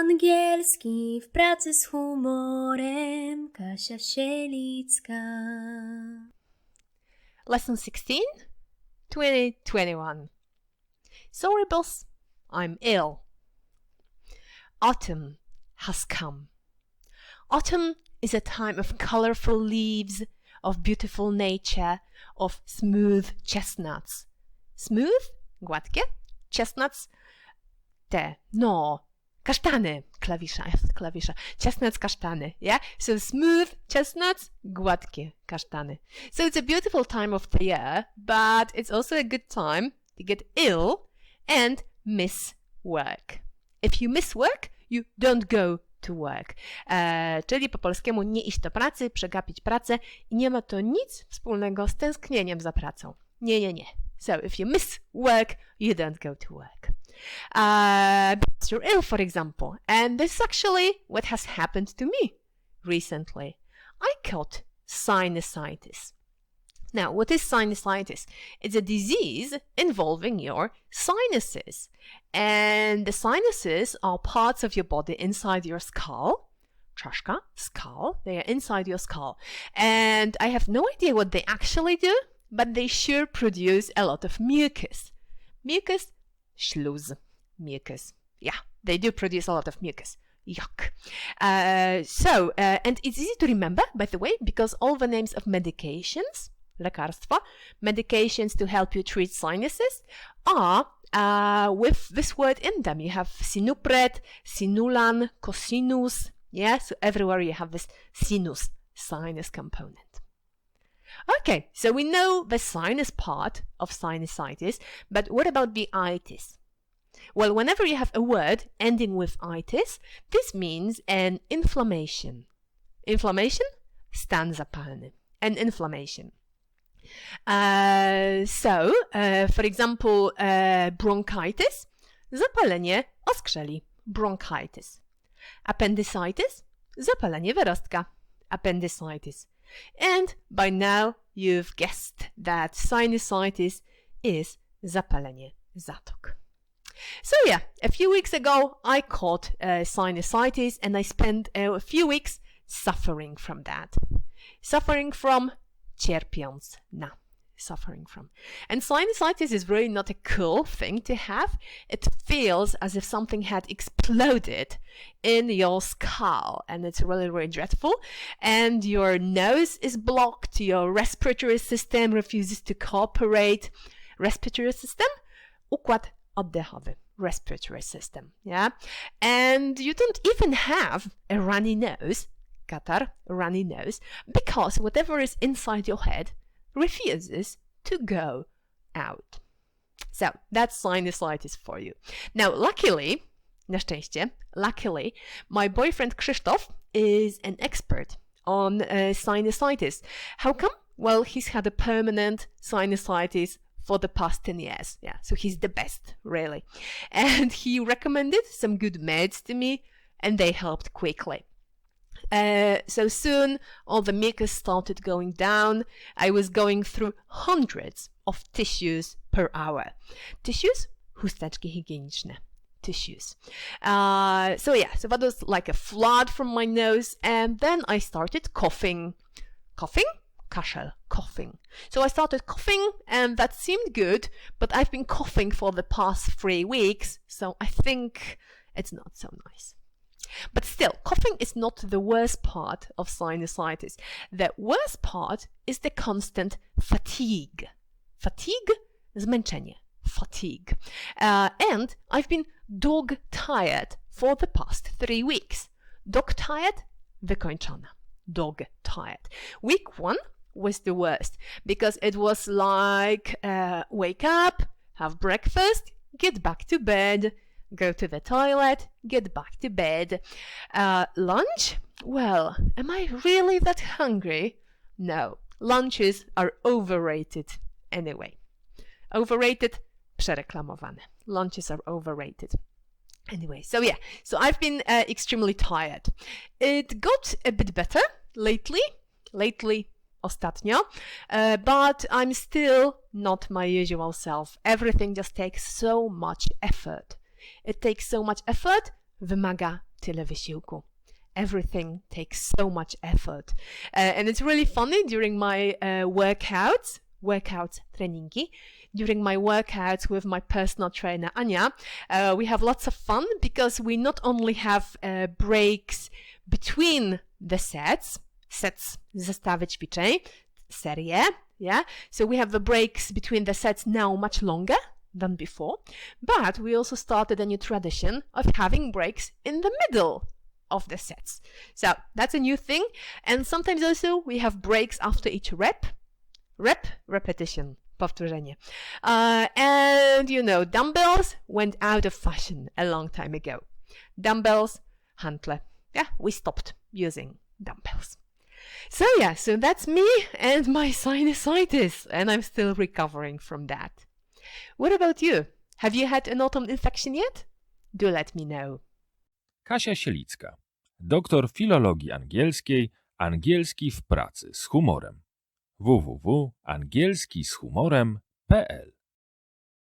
Angielski w pracy z humorem Kasia Sielicka. Lesson 16 2021. Sorry, boss, I'm ill. Autumn has come. Autumn is a time of colorful leaves, of beautiful nature, of smooth chestnuts. Smooth? Gładkie? Chestnuts? Te, no, kasztany, klawisza, klawisza. Chestnuts, kasztany, yeah? So smooth chestnuts, gładkie kasztany. So it's a beautiful time of the year, but it's also a good time to get ill and miss work. If you miss work, you don't go to work. E, czyli po polskiemu nie iść do pracy, przegapić pracę i nie ma to nic wspólnego z tęsknieniem za pracą. Nie, nie, nie. So if you miss work, you don't go to work. Uh, you're ill, for example, and this is actually what has happened to me recently. I caught sinusitis. Now, what is sinusitis? It's a disease involving your sinuses. And the sinuses are parts of your body inside your skull. Czaszka, skull. They are inside your skull. And I have no idea what they actually do, but they sure produce a lot of mucus. Mucus, Schluss, mucus. Yeah, they do produce a lot of mucus. Yuck. Uh, so, uh, and it's easy to remember, by the way, because all the names of medications lekarstwa, medications to help you treat sinuses are uh, with this word in them. You have sinupret, sinulan, cosinus. Yeah, so everywhere you have this sinus, sinus component. Okay, so we know the sinus part of sinusitis, but what about the itis? Well, whenever you have a word ending with itis, this means an inflammation. Inflammation? Stan zapalny. An inflammation. Uh, so, uh, for example, uh, bronchitis, zapalenie oskrzeli, bronchitis. Appendicitis, zapalenie wyrostka, appendicitis. And by now you've guessed that sinusitis is zapalenie zatok. So yeah, a few weeks ago I caught uh, sinusitis and I spent uh, a few weeks oddechowy. Respiratory system, yeah? And you don't even have a runny nose catarrh, runny nose, because whatever is inside your head refuses to go out. So that's sinusitis for you. Now, luckily, na szczęście, luckily, my boyfriend Krzysztof is an expert on uh, sinusitis. How come? Well, he's had a permanent sinusitis for the past 10 years. Yeah, so he's the best, really. And he recommended some good meds to me, and they helped quickly. Uh, so soon all the mucus started going down. I was going through hundreds of tissues per hour. Tissues? Chusteczki higieniczne. Tissues. Uh, so yeah, so that was like a flood from my nose, and then I started coughing. Coughing? Coughing. So I started coughing, and that seemed good, but I've been coughing for the past three weeks, so I think it's not so nice. But still, coughing is not the worst part of sinusitis. The worst part is the constant fatigue. Fatigue? Zmęczenie. Fatigue. Uh, and I've been dog tired for the past three weeks. Dog tired? Wykończona. Dog tired. Week one was the worst because it was like uh, wake up, have breakfast, get back to bed, go to the toilet, get back to bed. Uh, lunch? Well, am I really that hungry? No, lunches are overrated anyway. Overrated, przereklamowane. Lunches are overrated. Anyway, so yeah, so I've been uh, extremely tired. It got a bit better lately, lately, ostatnio, uh, but I'm still not my usual self. Everything just takes so much effort. It takes so much effort, wymaga tyle wysiłku. Everything takes so much effort. Uh, and it's really funny during my uh, workouts, workouts, treningi, during my workouts with my personal trainer Anya, uh, we have lots of fun because we not only have uh, breaks between the sets, sets zestawy ćwiczeń, serie, yeah? So we have the breaks between the sets now much longer than before, but we also started a new tradition of having breaks in the middle of the sets. So that's a new thing. And sometimes also we have breaks after each rep. Rep, repetition, powtórzenie. Uh, and you know, dumbbells went out of fashion a long time ago. Dumbbells, handle. Yeah, we stopped using dumbbells. So yeah, so that's me and my sinusitis, and I'm still recovering from that. What about you? Have you had an autumn infection yet? Do let me know. Kasia Sielicka, doktor filologii angielskiej, angielski w pracy z humorem. www.angielskischumorem.pl